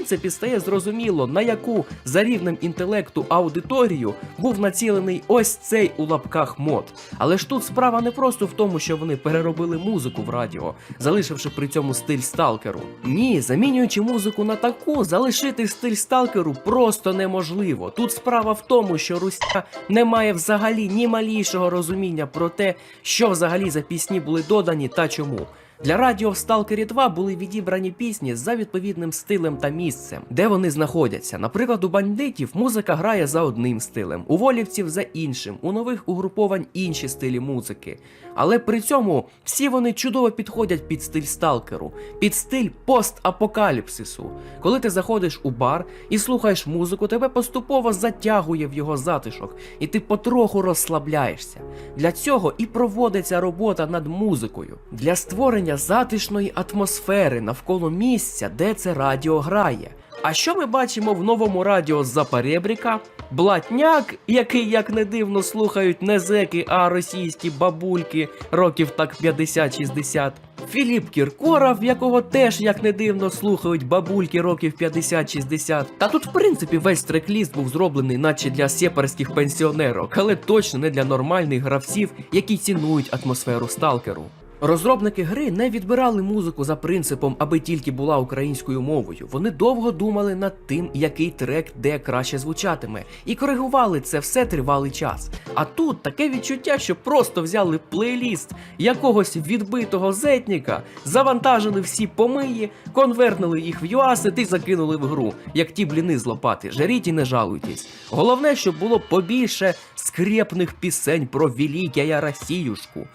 принципі стає зрозуміло, на яку за рівнем інтелекту аудиторію був націлений ось цей у лапках мод. Але ж тут справа не просто в тому, що вони переробили музику в радіо, залишивши при цьому стиль сталкеру. Ні, замінюючи музику на таку, залишити стиль сталкеру просто неможливо. Тут справа в тому, що Руся не має взагалі ні малійшого розуміння про те, що взагалі за пісні були додані та чому. Для радіо в Сталкері 2 були відібрані пісні за відповідним стилем та місцем, де вони знаходяться. Наприклад, у бандитів музика грає за одним стилем, у волівців за іншим, у нових угруповань інші стилі музики. Але при цьому всі вони чудово підходять під стиль сталкеру, під стиль постапокаліпсису. Коли ти заходиш у бар і слухаєш музику, тебе поступово затягує в його затишок, і ти потроху розслабляєшся. Для цього і проводиться робота над музикою для створення затишної атмосфери навколо місця, де це радіо грає. А що ми бачимо в новому радіо з Запорєбріка? Блатняк, який, як не дивно, слухають не зеки, а російські бабульки років так 50-60. Філіп Кіркоров, якого теж, як не дивно, слухають бабульки років 50-60. Та тут, в принципі, весь трек-ліст був зроблений, наче для сепарських пенсіонерок, але точно не для нормальних гравців, які цінують атмосферу сталкеру. Розробники гри не відбирали музику за принципом, аби тільки була українською мовою. Вони довго думали над тим, який трек де краще звучатиме, і коригували це все тривалий час. А тут таке відчуття, що просто взяли плейліст якогось відбитого зетніка, завантажили всі помиї, конвертнули їх в юасет і закинули в гру, як ті бліни з лопати. Жаріть і не жалуйтесь. Головне, щоб було побільше скрепних пісень про великая Росіюшку.